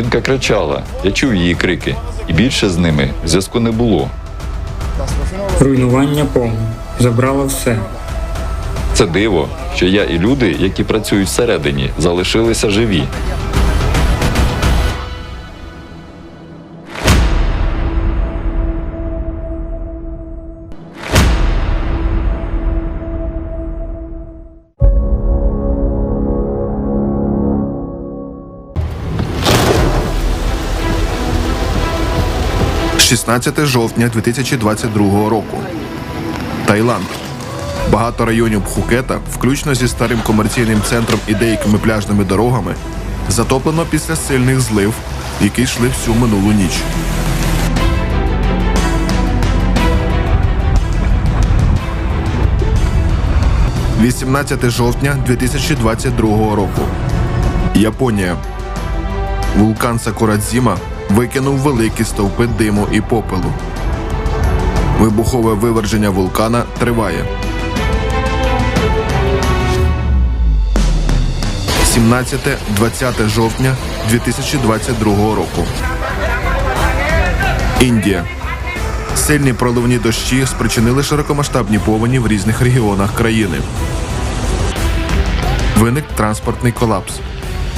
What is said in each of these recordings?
Жінка кричала, я чув її крики, і більше з ними зв'язку не було. Руйнування повне. Забрало все. Це диво, що я і люди, які працюють всередині, залишилися живі. – 16 жовтня 2022 року. Таїланд. Багато районів Пхукета, включно зі старим комерційним центром і деякими пляжними дорогами, затоплено після сильних злив, які йшли всю минулу ніч. – 18 жовтня 2022 року. Японія. Вулкан Сакурадзіма викинув великі стовпи диму і попелу. Вибухове виверження вулкана триває. 17-20 жовтня 2022 року. Індія. Сильні проливні дощі спричинили широкомасштабні повені в різних регіонах країни. Виник транспортний колапс.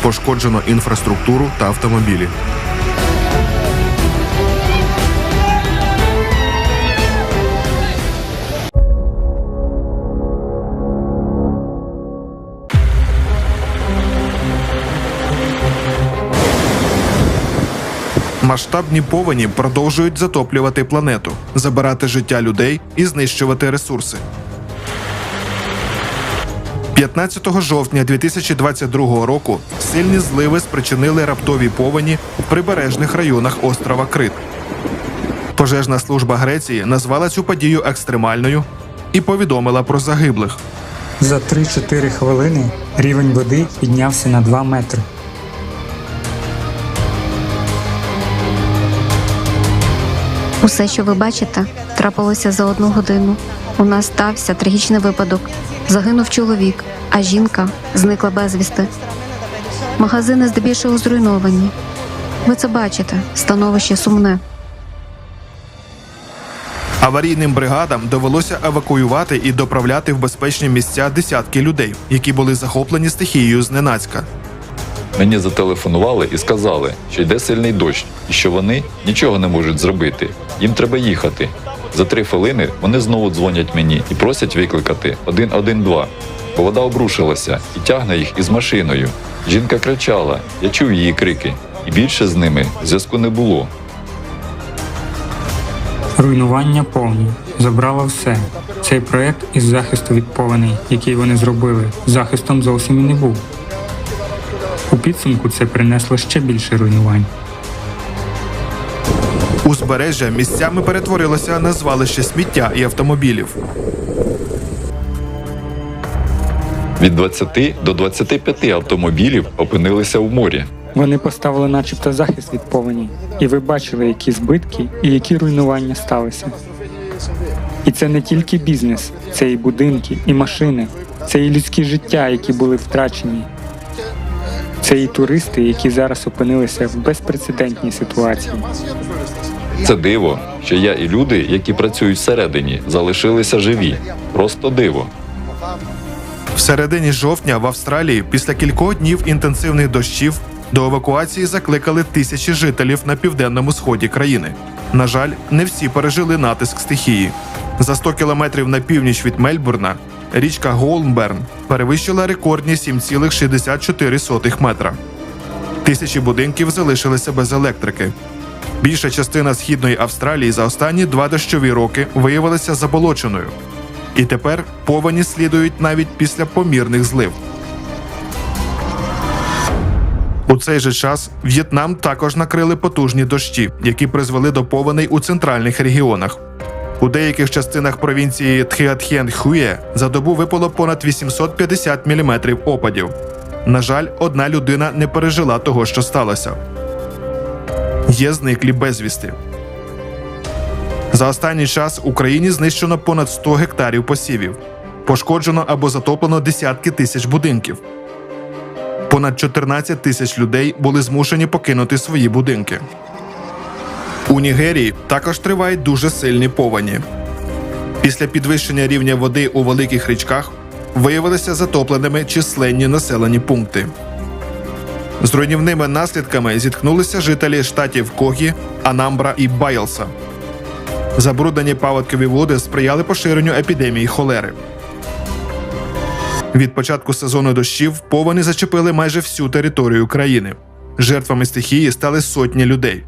Пошкоджено інфраструктуру та автомобілі. Масштабні повені продовжують затоплювати планету, забирати життя людей і знищувати ресурси. 15 жовтня 2022 року сильні зливи спричинили раптові повені в прибережних районах острова Крит. Пожежна служба Греції назвала цю подію екстремальною і повідомила про загиблих. За 3-4 хвилини рівень води піднявся на 2 метри. Усе, що ви бачите, трапилося за одну годину. У нас стався трагічний випадок. Загинув чоловік, а жінка зникла безвісти. Магазини здебільшого зруйновані. Ви це бачите, становище сумне. Аварійним бригадам довелося евакуювати і доправляти в безпечні місця десятки людей, які були захоплені стихією зненацька. Мені зателефонували і сказали, що йде сильний дощ, і що вони нічого не можуть зробити. Їм треба їхати. За три хвилини вони знову дзвонять мені і просять викликати 112, бо вода обрушилася і тягне їх із машиною. Жінка кричала, я чув її крики, і більше з ними зв'язку не було. Руйнування повні. Забрало все. Цей проект із захисту від повеней, який вони зробили, захистом зовсім і не був. У підсумку це принесло ще більше руйнувань. Узбережжя місцями перетворилося на звалище сміття і автомобілів. Від 20 до 25 автомобілів опинилися в морі. Вони поставили начебто захист від повені, і ви бачили, які збитки і які руйнування сталися. І це не тільки бізнес, це і будинки, і машини, це і людські життя, які були втрачені. Це і туристи, які зараз опинилися в безпрецедентній ситуації. Це диво, що я і люди, які працюють всередині, залишилися живі. Просто диво. В середині жовтня в Австралії після кількох днів інтенсивних дощів до евакуації закликали тисячі жителів на південному сході країни. На жаль, не всі пережили натиск стихії. За 100 кілометрів на північ від Мельбурна річка Голмберн перевищила рекордні 7,64 метра. Тисячі будинків залишилися без електрики. Більша частина східної Австралії за останні два дощові роки виявилася заболоченою. І тепер повені слідують навіть після помірних злив. У цей же час В'єтнам також накрили потужні дощі, які призвели до повеней у центральних регіонах. У деяких частинах провінції Тхіатхєн-Хює за добу випало понад 850 мм опадів. На жаль, одна людина не пережила того, що сталося. Є зниклі безвісти. За останній час Україні знищено понад 100 гектарів посівів, пошкоджено або затоплено десятки тисяч будинків. Понад 14 тисяч людей були змушені покинути свої будинки. У Нігерії також тривають дуже сильні повені. Після підвищення рівня води у великих річках виявилися затопленими численні населені пункти. З руйнівними наслідками зіткнулися жителі штатів Когі, Анамбра і Байлса. Забруднені паводкові води сприяли поширенню епідемії холери. Від початку сезону дощів повені зачепили майже всю територію країни. Жертвами стихії стали сотні людей.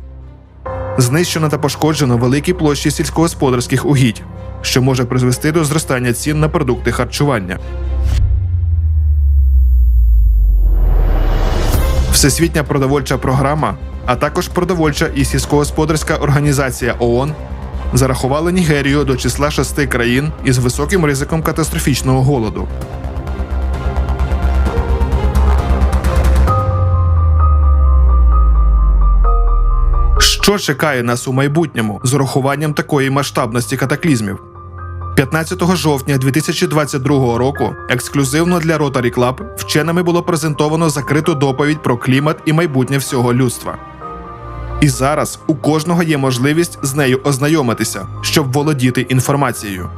Знищено та пошкоджено великі площі сільськогосподарських угідь, що може призвести до зростання цін на продукти харчування. Всесвітня продовольча програма, а також продовольча і сільськогосподарська організація ООН зарахували Нігерію до числа шести країн із високим ризиком катастрофічного голоду. Що чекає нас у майбутньому з урахуванням такої масштабності катаклізмів? 15 жовтня 2022 року ексклюзивно для Rotary Club вченими було презентовано закриту доповідь про клімат і майбутнє всього людства. І зараз у кожного є можливість з нею ознайомитися, щоб володіти інформацією.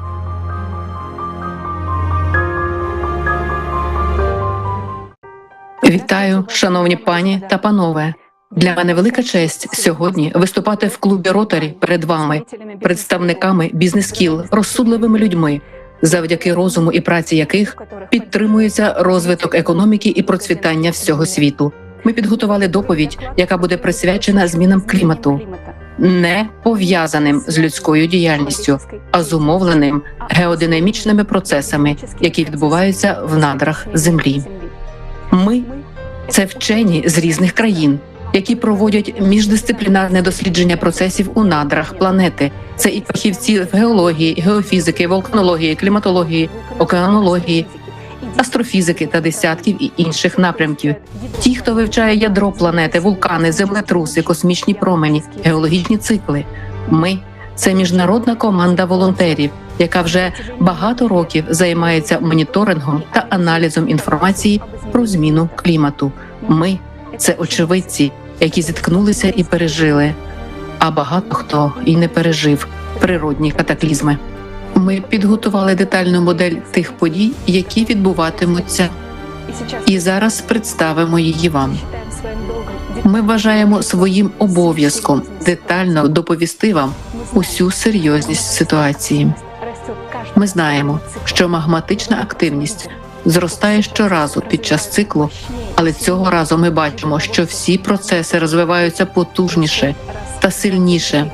Вітаю, шановні пані та панове. Для мене велика честь сьогодні виступати в клубі Ротарі перед вами, представниками бізнес-кіл, розсудливими людьми, завдяки розуму і праці яких підтримується розвиток економіки і процвітання всього світу. Ми підготували доповідь, яка буде присвячена змінам клімату, не пов'язаним з людською діяльністю, а зумовленим геодинамічними процесами, які відбуваються в надрах землі. Ми це вчені з різних країн, які проводять міждисциплінарне дослідження процесів у надрах планети. Це і фахівці геології, геофізики, вулканології, кліматології, океанології, астрофізики та десятків і інших напрямків. Ті, хто вивчає ядро планети, вулкани, землетруси, космічні промені, геологічні цикли. Ми це міжнародна команда волонтерів, яка вже багато років займається моніторингом та аналізом інформації про зміну клімату. Ми це очевидці, які зіткнулися і пережили. А багато хто і не пережив природні катаклізми. Ми підготували детальну модель тих подій, які відбуватимуться, і зараз представимо її вам. Ми вважаємо своїм обов'язком детально доповісти вам усю серйозність ситуації. Ми знаємо, що магматична активність зростає щоразу під час циклу, але цього разу ми бачимо, що всі процеси розвиваються потужніше та сильніше,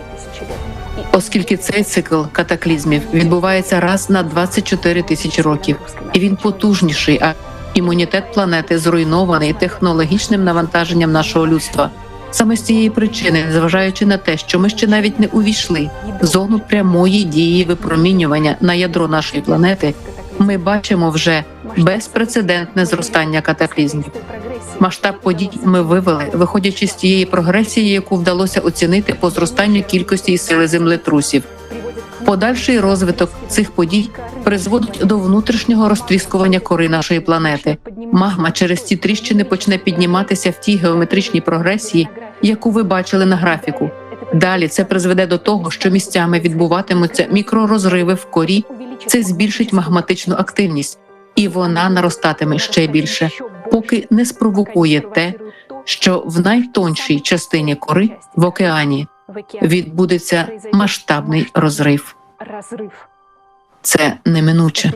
оскільки цей цикл катаклізмів відбувається раз на 24 тисячі років, і він потужніший. А імунітет планети зруйнований технологічним навантаженням нашого людства. Саме з цієї причини, зважаючи на те, що ми ще навіть не увійшли в зону прямої дії випромінювання на ядро нашої планети, ми бачимо вже безпрецедентне зростання катаклізмів. Масштаб подій ми вивели, виходячи з тієї прогресії, яку вдалося оцінити по зростанню кількості і сили землетрусів. Подальший розвиток цих подій призводить до внутрішнього розтріскування кори нашої планети. Магма через ці тріщини почне підніматися в тій геометричній прогресії, яку ви бачили на графіку. Далі це призведе до того, що місцями відбуватимуться мікророзриви в корі. Це збільшить магматичну активність, і вона наростатиме ще більше, поки не спровокує те, що в найтоншій частині кори в океані відбудеться масштабний розрив. Це неминуче.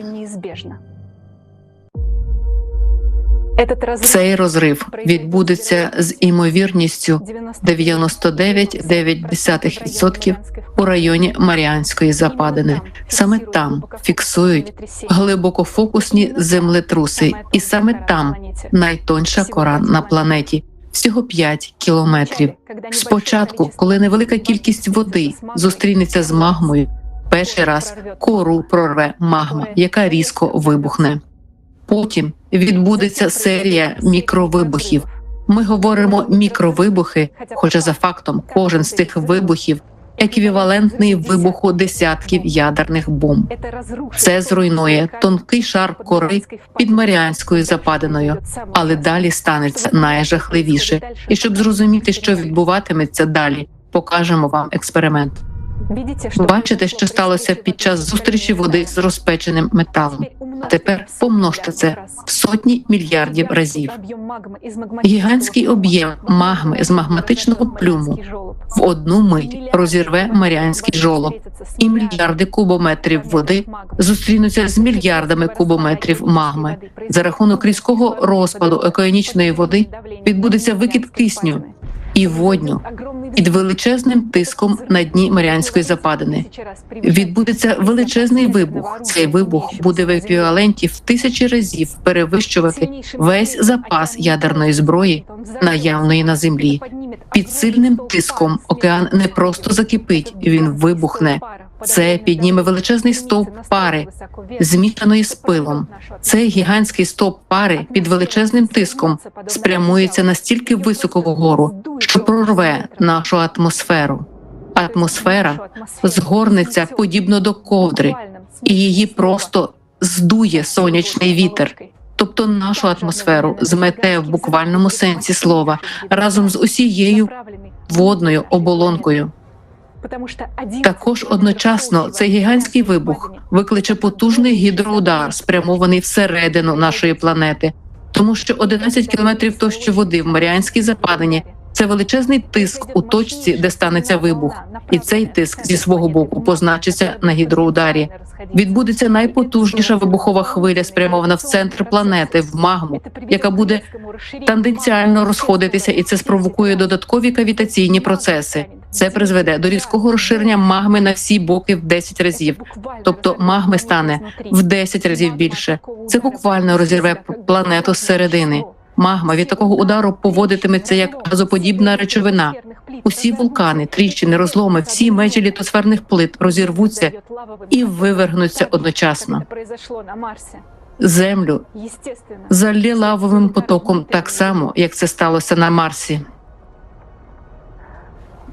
Цей розрив відбудеться з імовірністю 99,9% у районі Маріанської западини. Саме там фіксують глибокофокусні землетруси, і саме там найтонша кора на планеті. Всього 5 кілометрів. Спочатку, коли невелика кількість води зустрінеться з магмою, перший раз кору прорве магма, яка різко вибухне. Потім відбудеться серія мікровибухів. Ми говоримо мікровибухи, хоча за фактом кожен з тих вибухів еквівалентний вибуху десятків ядерних бомб. Це зруйнує тонкий шар кори під Маріанською западиною, але далі станеться найжахливіше. І щоб зрозуміти, що відбуватиметься далі, покажемо вам експеримент. Бачите, що сталося під час зустрічі води з розпеченим металом. А тепер помножте це в сотні мільярдів разів. Гігантський об'єм магми з магматичного плюму в одну мить розірве Маріанський жолоб, і мільярди кубометрів води зустрінуться з мільярдами кубометрів магми. За рахунок різкого розпаду океанічної води відбудеться викид кисню і водню під величезним тиском на дні Маріанської западини. Відбудеться величезний вибух. Цей вибух буде в еквіваленті в тисячі разів перевищувати весь запас ядерної зброї, наявної на землі. Під сильним тиском океан не просто закипить, він вибухне. Це підніме величезний стовп пари, змішаної з пилом. Цей гігантський стовп пари під величезним тиском спрямується настільки високо вгору, що прорве нашу атмосферу. Атмосфера згорнеться подібно до ковдри, і її просто здує сонячний вітер. Тобто нашу атмосферу змете в буквальному сенсі слова разом з усією водною оболонкою. Також одночасно цей гігантський вибух викличе потужний гідроудар, спрямований всередину нашої планети, тому що 11 кілометрів товщі води в Маріанській западині це величезний тиск у точці, де станеться вибух, і цей тиск зі свого боку позначиться на гідроударі. Відбудеться найпотужніша вибухова хвиля, спрямована в центр планети, в магму, яка буде тенденціально розходитися, і це спровокує додаткові кавітаційні процеси. Це призведе до різкого розширення магми на всі боки в 10 разів. Тобто магми стане в 10 разів більше. Це буквально розірве планету зсередини. Магма від такого удару поводитиметься як газоподібна речовина. Усі вулкани, тріщини, розломи, всі межі літосферних плит розірвуться і вивергнуться одночасно. Землю залє лавовим потоком так само, як це сталося на Марсі.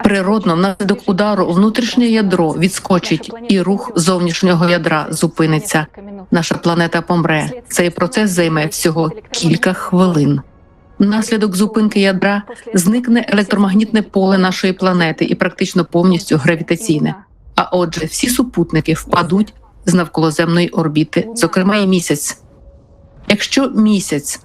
Природно, внаслідок удару внутрішнє ядро відскочить, і рух зовнішнього ядра зупиниться. Наша планета помре. Цей процес займе всього кілька хвилин. Внаслідок зупинки ядра зникне електромагнітне поле нашої планети і практично повністю гравітаційне. А отже, всі супутники впадуть з навколоземної орбіти, зокрема і місяць. Якщо місяць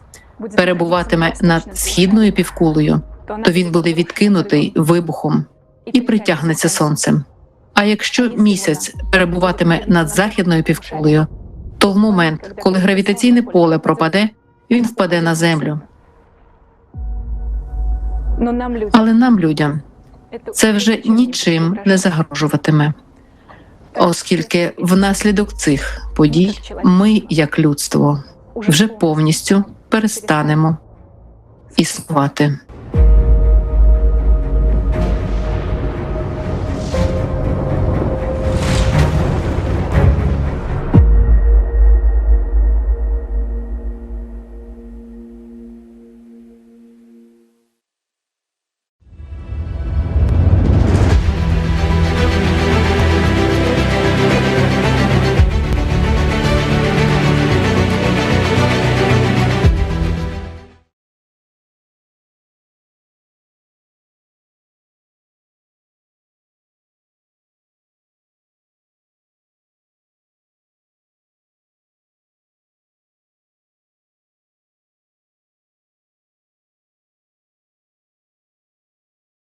перебуватиме над східною півкулею, то він буде відкинутий вибухом і притягнеться сонцем. А якщо місяць перебуватиме над західною півкулею, то в момент, коли гравітаційне поле пропаде, він впаде на землю. Але нам, людям, це вже нічим не загрожуватиме, оскільки внаслідок цих подій ми, як людство, вже повністю перестанемо існувати.